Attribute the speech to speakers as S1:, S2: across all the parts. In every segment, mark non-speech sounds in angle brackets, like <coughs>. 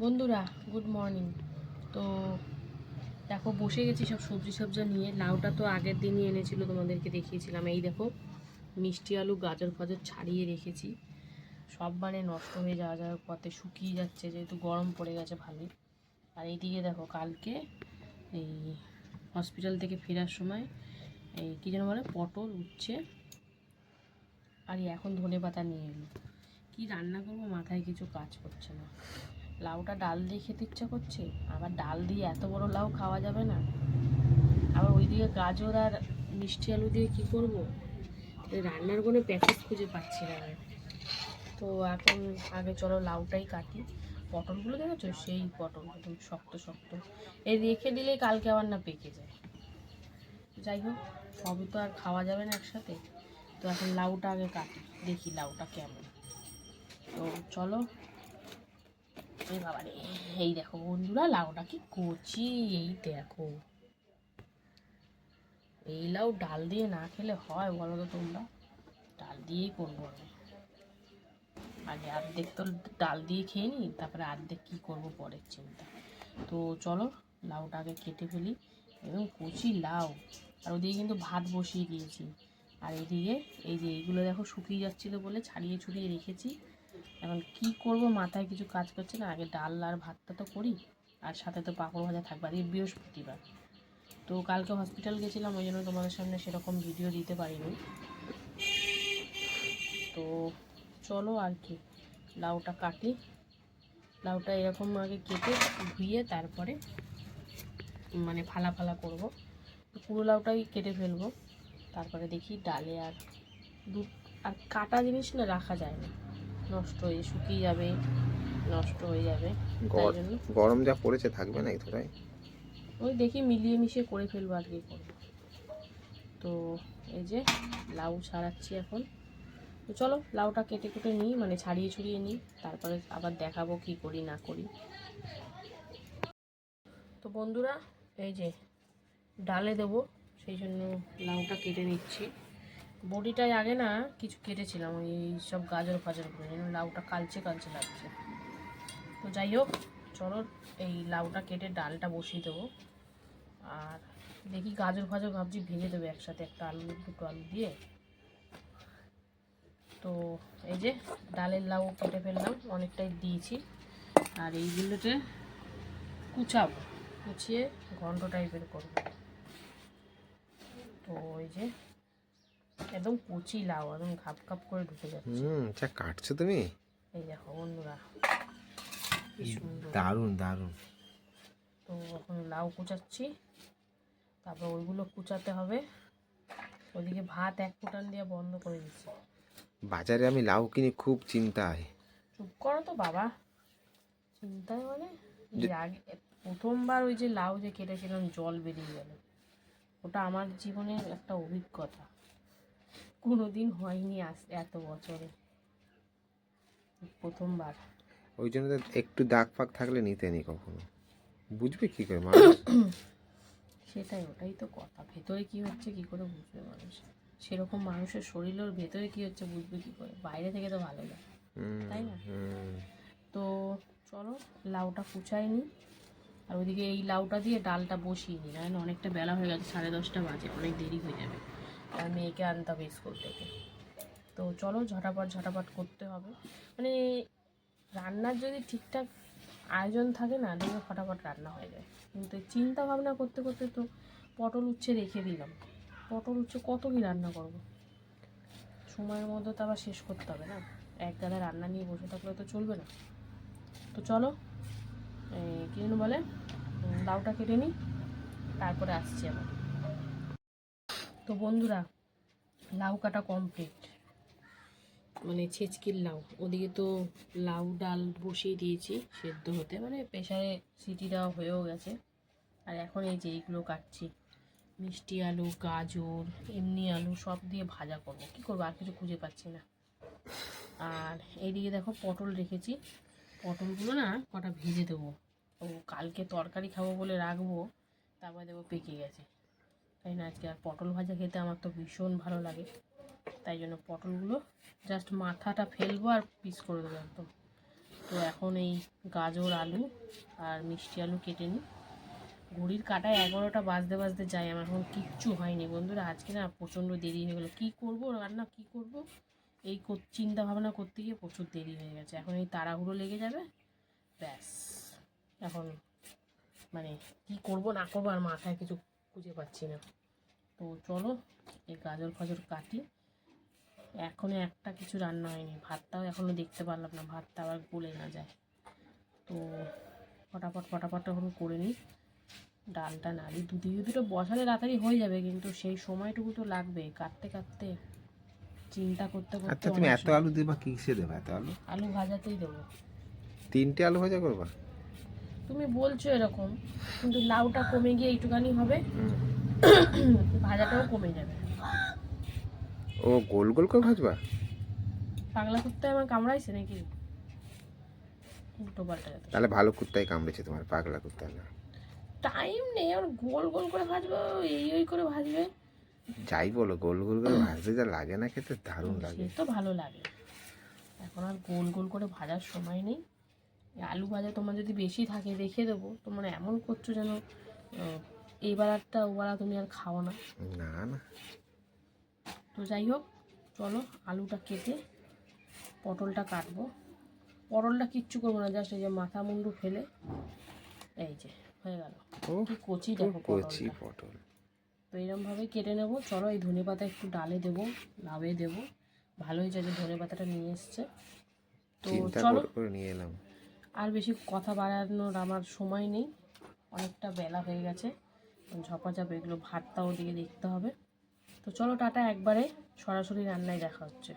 S1: বন্ধুরা good morning তো দেখো, বসে গেছি সব সবজি সবজি নিয়ে। লাউটা তো আগের দিনই এনেছিল, তোমাদেরকে দেখিয়েছিলাম। এই দেখো, মিষ্টি আলু, গাজর ফাজর ছাড়িয়ে রেখেছি। সব মানে নষ্ট হয়ে যাওয়া যাওয়ার পথে শুকিয়ে যাচ্ছে, যেহেতু গরম পড়ে গেছে ভালোই। আর এইদিকে দেখো, কালকে এই হসপিটাল থেকে ফেরার সময় এই কী যেন বলে, পটল উচ্ছে। আর এখন ধনে পাতা নিয়ে এলো। কী রান্না করব, মাথায় কিছু কাজ করছে না। লাউটা ডাল দিয়ে খেতে ইচ্ছা করছে? আবার ডাল দিয়ে এত বড় লাউ খাওয়া যাবে না? আবার ওইদিকে গাজর আর মিষ্টি আলু দিয়ে কি করব? রান্নার কোনো প্যাকেজ খুঁজে পাচ্ছি না আমি। তো এখন আগে চলো লাউটাই কাটি। পটলগুলো দেখেছ? সেই পটল একদম শক্ত শক্ত। এই রেখে দিলেই কালকে আবার না পেকে যায়। যাই হোক, সবই তো আর খাওয়া যাবে না একসাথে। তো এখন লাউটা আগে কাটি। দেখি লাউটা কেমন। তো চলো এই বাবা রে, এই দেখো বন্ধুরা, লাউটা কি কচি, এই দেখো। এই লাউ ডাল দিয়ে না খেলে হয় বলো তো তোমরা? ডাল দিয়েই করব আমি। আগে অর্ধেক তো ডাল দিয়ে খেয়ে নিই, তারপরে অর্ধেক কী করব পরের চিন্তা। তো চলো লাউটা আগে কেটে ফেলি, এবং কচি লাউ। আর ওদিকে কিন্তু ভাত বসিয়ে দিয়েছি। আর এদিকে এই যে এইগুলো দেখো শুকিয়ে যাচ্ছিল বলে ছাড়িয়ে ছুড়িয়ে রেখেছি। এখন কি করব? মাথায় কিছু কাজ করছে না। আগে ডাল আর ভাতটা তো করি, আর সাথে তো পাঁপড় ভাজা থাকবে। আজকে বৃহস্পতিবার। তো কালকে হসপিটাল গেছিলাম, ওই জন্য তোমাদের সামনে সেরকম ভিডিও দিতে পারিনি। তো চলো আর কি, লাউটা কাটি। লাউটা এরকম আগে কেটে ধুয়ে তারপরে মানে ফালা ফালা করব। পুরো লাউটাই কেটে ফেলব। তারপরে দেখি ডালে আর দু আর কাটা জিনিস না রাখা যায় না। নষ্ট হয়ে শুকিয়ে যাবে নষ্ট হয়ে যাবে। তাই জন্য
S2: গরম যা পড়েছে থাকবে না এই
S1: ওই দেখি মিলিয়ে মিশিয়ে করে ফেলব আর কি করব। তো এই যে লাউ ছাড়াচ্ছি এখন। তো চলো লাউটা কেটে কেটে নিই মানে ছাড়িয়ে ছড়িয়ে নিই তারপরে আবার দেখাবো কি করি না করি। তো বন্ধুরা এই যে ডালে দেবো সেই জন্য লাউটা কেটে নিচ্ছি। বডিটায় আগে না কিছু কেটেছিলাম, ওই সব গাজর ফাজর করে লাউটা কালচে কালচে লাগছে। তো যাই হোক, চলো এই লাউটা কেটে ডালটা বসিয়ে দেবো। আর দেখি গাজর ফাজর ভাবছি ভেজে দেবো একসাথে, একটা আলু, দুটো আলু দিয়ে। তো এই যে ডালের লাউ কেটে ফেললাম, অনেকটাই দিয়েছি। আর এইগুলোতে কুচাবো কুচিয়ে ঘন্ট টাইপের করব। তো ওই যে একদম কচি লাউ একদম খাপ খাপ করে ঢুকে যাচ্ছে।
S2: হুম যা কাটছো তুমি?
S1: এই দেখো বন্ধুরা
S2: দারুণ দারুণ।
S1: তো এখন লাউ কুচাচ্ছি তারপর ওইগুলো কুচাতে হবে। ওদিকে ভাত এক ফুটান দিয়ে বন্ধ করে দিচ্ছি।
S2: বাজারে আমি লাউ কিনি খুব চিন্তায়।
S1: চুপ করো তো বাবা। চিন্তায় মানে আগে প্রথমবার ওই যে লাউ যে কেটেছিলাম জল বেরিয়ে গেল। ওটা আমার জীবনের একটা অভিজ্ঞতা। কোনোদিন হয়নি আস এত বছরে। প্রথমবার।
S2: ওই জন্য তো একটু দাগ ফাগ থাকলে নিতে নি কখনো। বুঝবে কি করে মানুষ? <coughs>
S1: সেটাই ওটাই তো কথা। ভেতরে কি হচ্ছে কি করে বুঝবে মানুষ? সেরকম মানুষের শরীরের ভেতরে কি হচ্ছে বুঝবে কি করে? বাইরে থেকে তো ভালো লাগে। তাই না? তো চলো লাউটা কুচাই নিই আর ওইদিকে এই লাউটা দিয়ে ডালটা বসিয়ে কারণ অনেকটা বেলা হয়ে গেছে সাড়ে দশটা বাজে। অনেক দেরি হয়ে যাবে। আর মেয়েকে আনতে হবে স্কুল থেকে। তো চলো ঝটাপট ঝটাপট করতে হবে। মানে রান্নার যদি ঠিকঠাক আয়োজন থাকে না, দেখবে ফটাফট রান্না হয়ে যায়। কিন্তু চিন্তা ভাবনা করতে করতে তো পটল উচ্ছে রেখে দিলাম। পটল উচ্ছে কত কি রান্না করব? সময়ের মধ্যে তো আবার শেষ করতে হবে না। এক গাদা রান্না নিয়ে বসে থাকলে তো চলবে না। তো চলো কী বলে? লাউটা কেটে নিই, তারপরে আসছি আবার। তো বন্ধুরা, লাউ কাটা কমপ্লিট মানে ছেচকির লাউ। ওদিকে তো লাউ ডাল বসিয়ে দিয়েছি সেদ্ধ হতে। মানে প্রেশারে সিটি দেওয়া হয়েও গেছে। আর এখন এই যে এইগুলো কাটছি। মিষ্টি আলু, গাজর, এমনি আলু সব দিয়ে ভাজা করব। কী করব? আর কিছু খুঁজে পাচ্ছি না। আর এইদিকে দেখো পটল রেখেছি। পটলগুলো না কটা ভেজে দেবো। ও, কালকে তরকারি খাব বলে রাখব, তারপরে দেবো পেকে গেছে। তাই না? আজকে আর পটল ভাজা খেতে আমার তো ভীষণ ভালো লাগে। তাই জন্য পটলগুলো জাস্ট মাথাটা ফেলব আর পিস করে দেবো একদম। তো এখন এই গাজর, আলু আর মিষ্টি আলু কেটে নিই। ঘড়ির কাটায় এগারোটা বাজতে বাজতে যাই, আমার এখন কিচ্ছু হয়নি বন্ধুরা। আজকে না প্রচণ্ড দেরি হয়ে গেলো। কী করব? রান্না কী করব? এই চিন্তা ভাবনা করতে গিয়ে প্রচুর দেরি হয়ে গেছে। এখন এই তাড়াহুড়ো লেগে যাবে, ব্যাস। এখন মানে কি করব না করব আর মাথায় কিছু খুঁজে পাচ্ছি না। তো চলো এই গাজর ফাজর কাটি। এখনও একটা কিছু রান্না হয়নি। ভাতটাও এখনও দেখতে পারলাম না ভাতটা আবার গলে না যায়। তো ফটাফট ফটাফট এখন করে নিই। ডালটা নাড়ি। দুদিকে দুটো বসালে তাড়াতাড়ি হয়ে যাবে কিন্তু সেই সময়টুকু তো লাগবে। কাটতে কাটতে চিন্তা করতে করতে
S2: আচ্ছা তুমি এত আলু দিবা কিসে দেবে এত আলু?
S1: আলু ভাজাতেই দেবো।
S2: তিনটে আলু ভাজা করবা?
S1: তুমি বলছো এরকম কিন্তু লাউটা কমে গিয়ে একটুখানি হবে ভাজাটাও কমে যাবে।
S2: ও গোল গোল করে ভাজবা?
S1: পাগলা কুত্তায় আমার কামড়াইছে নাকি? উল্টো পাল্টা
S2: তাহলে ভালো কুত্তাই কামড়েছে তোমার পাগলা কুত্তা না।
S1: টাইম নেই আর গোল গোল করে ভাজবে এই ওই করে ভাজবে।
S2: যাই বলো গোল গোল করে ভাজতে যা লাগে না খেতে দারুণ লাগে।
S1: তো ভালো লাগে। এখন আর গোল গোল করে ভাজার সময় নেই। আলু ভাজা তোমার যদি বেশি থাকে রেখে দেবো। তোমরা এমন করছ যেন এইবার একটা ওবেলা তুমি আর খাও না।
S2: না না।
S1: তো যাই হোক চলো আলুটা কেটে পটলটা কাটবো। পটলটা কিচ্ছু করব না জাস্ট এই যে মাথা মুন্ডু ফেলে এই যে হয়ে গেল। কি কচি দেখো
S2: কচি পটল।
S1: তো এরমভাবে কেটে নেব। চলো এই ধনে পাতা একটু ডালে দেবো লাভে দেবো। ভালোই যে ধনে পাতাটা নিয়ে এসছে। তো চলো
S2: নিয়ে এলাম।
S1: আর বেশি কথা বাড়ানোর আমার সময় নেই। অনেকটা বেলা হয়ে গেছে। ঝপাঝপ এগুলো ভাতটা ওদিকে দেখতে হবে। তো চলো টাটা, একবারে সরাসরি রান্নায় দেখা হচ্ছে।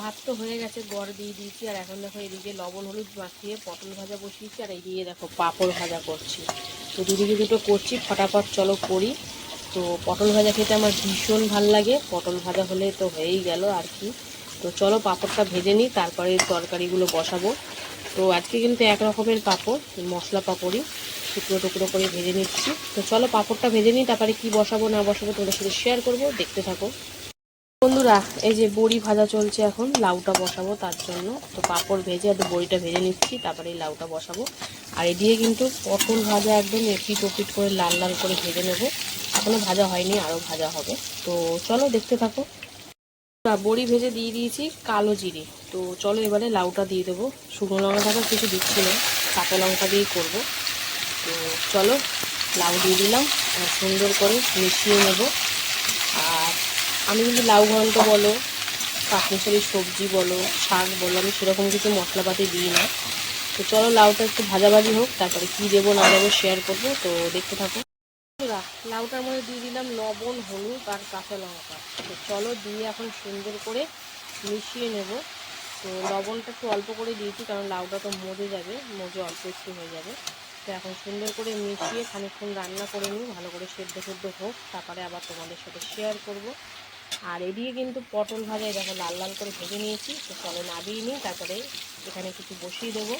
S1: ভাত তো হয়ে গেছে, গড় দিয়ে দিয়েছি, আর এখন দেখো এদিকে লবণ, হলুদ মাখিয়ে পটল ভাজা বসিয়েছি, আর এদিকে দেখো পাঁপড় ভাজা করছি। তো দুদিকে দুটো করছি, ফটাফট চলো করি। তো পটল ভাজা খেতে আমার ভীষণ ভালো লাগে। পটল ভাজা হলে তো হয়েই গেল আর কি। তো চলো পাঁপড়টা ভেজে নিই, তারপরে তরকারিগুলো বসাবো। তো আজকে কিন্তু এক রকমের পাঁপড়, মশলা পাঁপড়ই। টুকরো টুকরো করে ভেজে নিচ্ছি। তো চলো পাঁপড়টা ভেজে নিই, তারপরে কি বসাবো না বসাবো তোমাদের সাথে শেয়ার করব, দেখতে থাকো। বন্ধুরা, এই যে বড়ি ভাজা চলছে এখন, লাউটা বসাবো তার জন্য। তো পাঁপড় ভেজে আর বড়িটা ভেজে নিচ্ছি, তারপরে এই লাউটা বসাবো। আর এদিকে কিন্তু পটল ভাজা একদম এপিট ওপিট করে লাল লাল করে ভেজে নেব। এখনও ভাজা হয়নি, আরও ভাজা হবে। তো চলো দেখতে থাকো। বড়ি ভেজে দিয়ে দিয়েছি কালো জিরে। তো চলো এবারে লাউটা দিয়ে দেবো। শুকনো লঙ্কা থাকা কিছু দিচ্ছি না, কাঁচা লঙ্কা দিয়েই করব। তো চলো লাউ দিয়ে দিলাম সুন্দর করে মিশিয়ে নেব। আর আমি কিন্তু লাউ ঘন্ট বলো কাকমিশালি সবজি বলো, শাক বলো, আমি সেরকম কিছু মশলাপাতি দিই না। তো চলো লাউটা একটু ভাজাভাজি হোক, তারপরে কী দেবো না দেবো শেয়ার করব। তো দেখতে থাকো। লাউটার মধ্যে দিয়ে দিলাম লবণ, হলুদ আর কাঁচা লঙ্কা। তো চলো দিয়ে এখন সুন্দর করে মিশিয়ে নেব। তো লবণটা একটু অল্প করে দিয়েছি, কারণ লাউটা তো মজে যাবে, মজে অল্প একটু হয়ে যাবে। তো এখন সুন্দর করে মিশিয়ে খানিকক্ষণ রান্না করে নিই, ভালো করে সেদ্ধ সেদ্ধ হোক, তারপরে আবার তোমাদের সাথে শেয়ার করব। আর এদিকে কিন্তু পটল ভাজায় দেখো লাল লাল করে ভেজে নিয়েছি, তো চলো নাবিয়ে নিই, তারপরে এখানে কিছু বসিয়ে দেবো।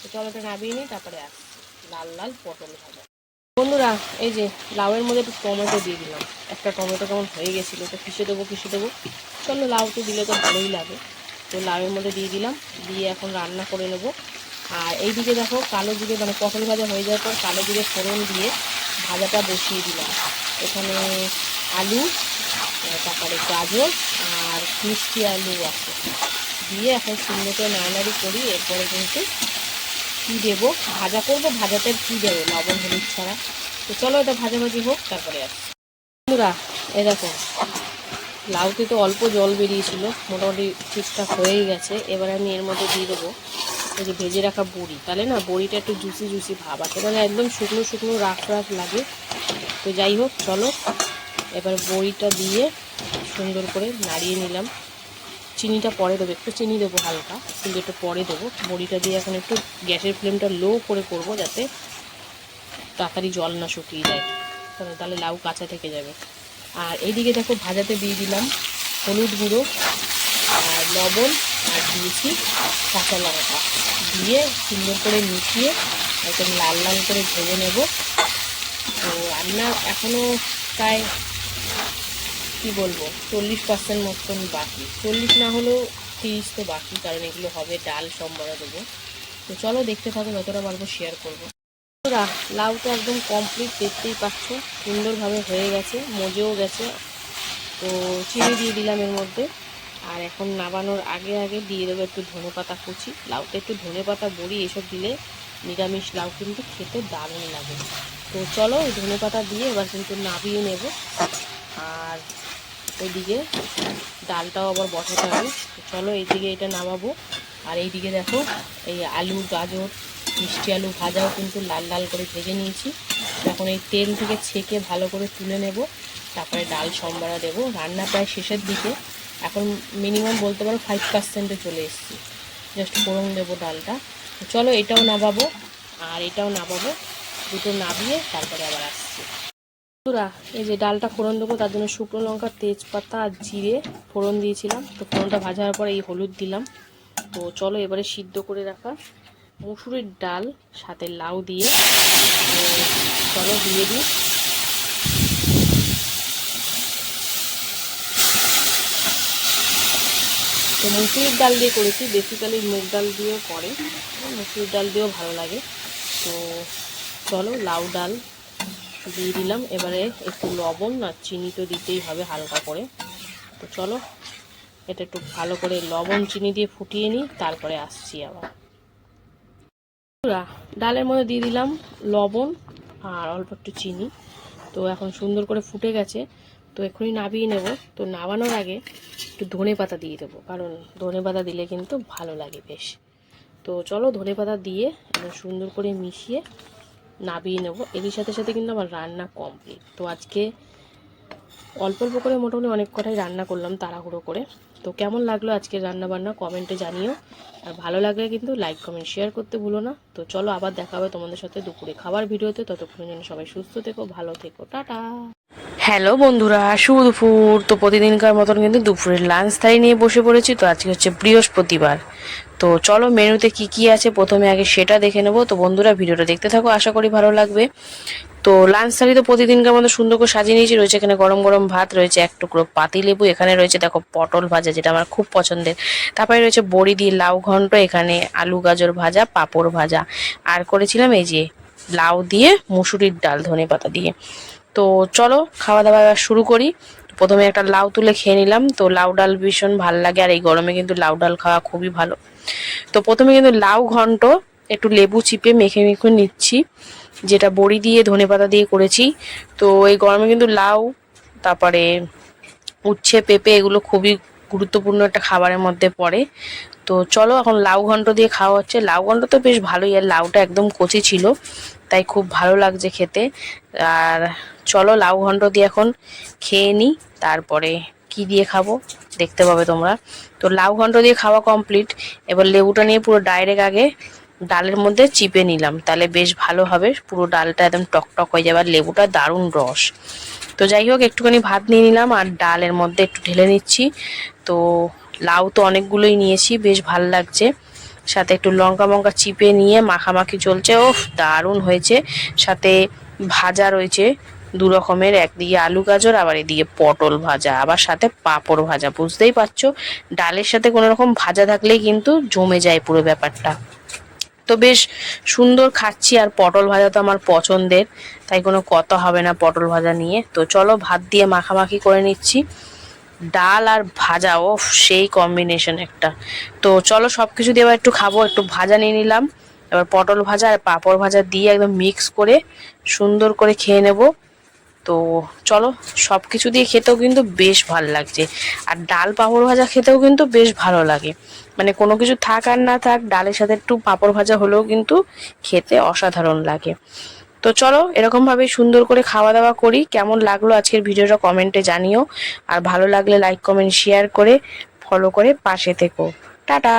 S1: তো চলো এটা নাবিয়ে নিই, তারপরে আসছি। লাল লাল পটল ভাজা। বন্ধুরা, এই যে লাউয়ের মধ্যে একটু টমেটো দিয়ে দিলাম। একটা টমেটো কেমন হয়ে গেছিল, তো কিসে দেবো কিসে দেবো? চলো লাউ তো দিলে তো ভালোই লাগে। তো লাউয়ের মধ্যে দিয়ে দিলাম, দিয়ে এখন রান্না করে নেব। আর এইদিকে দেখো, কালো জিরে মানে পটল ভাজা হয়ে যাওয়ার পর কালো জিরে ফোড়ন দিয়ে ভাজাটা বসিয়ে দিলাম। এখানে আলু, তারপরে গাজর আর মিষ্টি আলু আছে। দিয়ে এখন সুন্দর করে নাড়ানাড়ি করি, এরপরে কিন্তু কী দেবো? ভাজা করব, ভাজাতে কী দেবো? লবণ, হলুদ ছাড়া। তো চলো এটা ভাজাভাজি হোক, তারপরে বন্ধুরা এ দেখো, লাউতে তো অল্প জল বেরিয়েছিল, মোটামুটি ঠিকঠাক হয়েই গেছে। এবার আমি এর মধ্যে দিয়ে দেবো এই যে ভেজে রাখা বড়ি। তাহলে না, বড়িটা একটু জুসি জুসি ভাব আছে। মানে একদম শুকনো শুকনো রাখ রাখ লাগে। তো যাই হোক, চলো, এবার বড়িটা দিয়ে সুন্দর করে নাড়িয়ে নিলাম। চিনিটা পরে দেবো, একটু চিনি দেবো হালকা, কিন্তু একটু পরে দেবো। বড়িটা দিয়ে এখন একটু গ্যাসের ফ্লেমটা লো করে করব যাতে তাড়াতাড়ি জল না শুকিয়ে যায়। তাহলে তাহলে লাউ কাঁচা থেকে যাবে। আর এইদিকে দেখো ভাজাতে দিয়ে দিলাম হলুদ গুঁড়ো, আর লবণ, আর দিয়েছি কাঁচা লঙ্কা। দিয়ে সুন্দর করে মিশিয়ে একদম লাল লাল করে ভেজে নেব। তো রান্না এখনও প্রায় কী বলব? চল্লিশ পার্সেন্ট মতন বাকি। চল্লিশ না হলেও তিরিশ তো বাকি কারণ এগুলো হবে ডাল সম্বরা দেবো। তো চলো দেখতে থাকো যতটা পারব শেয়ার করব। বন্ধুরা, লাউটা একদম কমপ্লিট দেখতেই পাচ্ছ সুন্দরভাবে হয়ে গেছে মজেও গেছে। তো চিনি দিয়ে দিলাম এর মধ্যে। আর এখন নাবানোর আগে আগে দিয়ে দেবো একটু ধনে পাতা কুচি। লাউতে একটু ধনে পাতা বড়ি এসব দিলে নিরামিষ লাউ কিন্তু খেতে দারুণ লাগে। তো চলো ধনে পাতা দিয়ে এবার কিন্তু নাবিয়ে নেব। আর ওইদিকে ডালটাও আবার বসাতে হবে। চলো এইদিকে এটা নামাবো। আর এইদিকে দেখো, এই আলু গাজর, মিষ্টি আলু ভাজাও কিন্তু লাল লাল করে ভেজে নিয়েছি। এখন এই তেল থেকে ছেঁকে ভালো করে তুলে নেব। তারপরে ডাল সম্বারা দেবো। রান্না প্রায় শেষের দিকে। এখন মিনিমাম বলতে পারো ফাইভ পার্সেন্টে চলে এসেছি। জাস্ট ফোড়ন দেবো ডালটা। চলো এটাও নামাবো। আর এটাও নামাবো। দুটো নাবিয়ে তারপরে আবার আসছি। বন্ধুরা, এই যে ডালটা ফোড়ন দেবো, তার জন্য শুকনো লঙ্কা, তেজপাতা আর জিরে ফোড়ন দিয়েছিলাম। তো ফোড়নটা ভাজার পরে এই হলুদ দিলাম। তো চলো এবারে সিদ্ধ করে রাখা মুসুরির ডাল সাথে লাউ দিয়ে। চলো দিয়ে দিই। তো মুসুরির ডাল দিয়ে করেছি বেসিক্যালি মুগ ডাল দিয়েও করে, মুসুরির ডাল দিয়েও ভালো লাগে। তো চলো লাউ ডাল দিয়ে দিলাম। এবারে একটু লবণ আর চিনি তো দিতেই হবে হালকা করে। তো চলো, এটা একটু ভালো করে লবণ, চিনি দিয়ে ফুটিয়ে নিই, তারপরে আসছি আবার। ডালের মধ্যে দিয়ে দিলাম লবণ আর অল্প একটু চিনি। তো এখন সুন্দর করে ফুটে গেছে। তো এক্ষুনি নাবিয়ে নেব। তো নাবানোর আগে একটু ধনে পাতা দিয়ে দেবো, কারণ ধনে পাতা দিলে কিন্তু ভালো লাগে বেশ। তো চলো ধনে পাতা দিয়ে সুন্দর করে মিশিয়ে নাবিয়ে নেব। এরই সাথে সাথে কিন্তু আমার রান্না কমপ্লিট তো আজকে অল্প অল্প করে মোটামুটি অনেক কটাই রান্না করলাম তাড়াহুড়ো করে। তো কেমন লাগল আজকে রান্না বান্না কমেন্টে জানিও। আর ভালো লাগলে কিন্তু লাইক কমেন্ট শেয়ার করতে ভুলো না। তো চলো আবার দেখা হবে তোমাদের সাথে দুপুরে খাবার ভিডিওতে। ততক্ষণের জন্য সবাই সুস্থ থেকো, ভালো থেকো। টাটা! হ্যালো বন্ধুরা, শুভ দুপুর। তো প্রতিদিনকার মতন কিন্তু দুপুরের লাঞ্চ থালি নিয়ে বসে পড়েছি। তো আজকে হচ্ছে বৃহস্পতিবার। তো চলো মেনুতে কি কি আছে প্রথমে আগে সেটা দেখে নেব। তো বন্ধুরা, ভিডিওটা দেখতে থাকো, আশা করি ভালো লাগবে। তো লাঞ্চ থালি তো প্রতিদিনকার মতো সুন্দর করে সাজিয়ে নিয়েছি। রয়েছে এখানে গরম গরম ভাত, রয়েছে এক টুকরো পাতি লেবু, এখানে রয়েছে দেখো পটল ভাজা, যেটা আমার খুব পছন্দের। তারপরে রয়েছে বড়ি দিয়ে লাউ ঘন্ট, এখানে আলু গাজর ভাজা, পাঁপড় ভাজা। আর করেছিলাম এই যে লাউ দিয়ে মুসুরির ডাল ধনে পাতা দিয়ে। তো চলো খাওয়া দাওয়া এবার শুরু করি। প্রথমে একটা লাউ তুলে খেয়ে নিলাম। তো লাউ ডাল ভীষণ ভালো লাগে আর এই গরমে কিন্তু লাউ ডাল খাওয়া খুবই ভালো। তো প্রথমে কিন্তু লাউ ঘন্ট, একটু লেবু চিপে মেখে মেখে নিচ্ছি, যেটা বড়ি দিয়ে, ধনে পাতা দিয়ে করেছি। তো এই গরমে কিন্তু লাউ, তারপরে উচ্ছে, পেঁপে, এগুলো খুবই গুরুত্বপূর্ণ একটা খাবারের মধ্যে পড়ে। তো চলো, এখন লাউ ঘন্ট দিয়ে খাওয়া হচ্ছে। লাউ ঘন্ট তো বেশ ভালোই, আর লাউটা একদম কচি ছিল, তাই খুব ভালো লাগছে খেতে। আর চলো লাউ ঘন্ট দিয়ে এখন খেয়ে নিই তারপরে কি দিয়ে খাব দেখতে পাবে তোমরা। তো লাউ ঘন্ট দিয়ে খাওয়া কমপ্লিট এবার লেবুটা নিয়ে পুরো ডাইরেক্ট আগে ডালের মধ্যে চিপে নিলাম, তাহলে বেশ ভালো হবে, পুরো ডালটা একদম টকটক হয়ে যাবে, আর লেবুটা দারুণ রস। তো যাই হোক, একটুখানি ভাত নিয়ে নিলাম, আর ডালের মধ্যে একটু ঢেলে নিচ্ছি। তো লাউ তো অনেকগুলোই নিয়েছি, বেশ ভালো লাগছে। সাথে একটু লঙ্কা মঙ্কা চিপে নিয়ে মাখামাখি চলছে ও দারুণ হয়েছে। সাথে ভাজা রয়েছে দু রকমের, একদিকে আলু গাজর, আবার এদিকে পটল ভাজা, আবার সাথে পাঁপড় ভাজা। বুঝতেই পারছ? ডালের সাথে কোনো রকম ভাজা থাকলেই কিন্তু জমে যায় পুরো ব্যাপারটা। তো বেশ সুন্দর খাচ্ছি, আর পটল ভাজা তো আমার পছন্দের, তাই কোনো কথা হবে না পটল ভাজা নিয়ে। তো চলো ভাত দিয়ে মাখামাখি করে নিচ্ছি। ডাল আর ভাজা ও সেই কম্বিনেশন একটা। তো চলো সব কিছু দিয়ে এবার একটু খাব, একটু ভাজা নিয়ে নিলাম। এবার পটল ভাজা আর পাঁপড় ভাজা দিয়ে একদম মিক্স করে সুন্দর করে খেয়ে নেব। তো চলো সব কিছু দিয়ে খেতেও কিন্তু বেশ ভালো লাগছে। আর ডাল পাঁপড় ভাজা খেতেও কিন্তু বেশ ভালো লাগে। মানে কোনো কিছু থাক আর না থাক, ডালের সাথে একটু পাঁপড় ভাজা হলেও কিন্তু খেতে অসাধারণ লাগে। তো চলো এরকমভাবে সুন্দর করে খাওয়া দাওয়া করি। কেমন লাগল আজকের ভিডিওটা কমেন্টে জানিও। আর ভালো লাগলে লাইক কমেন্ট শেয়ার করে ফলো করে পাশে থেকো। টাটা!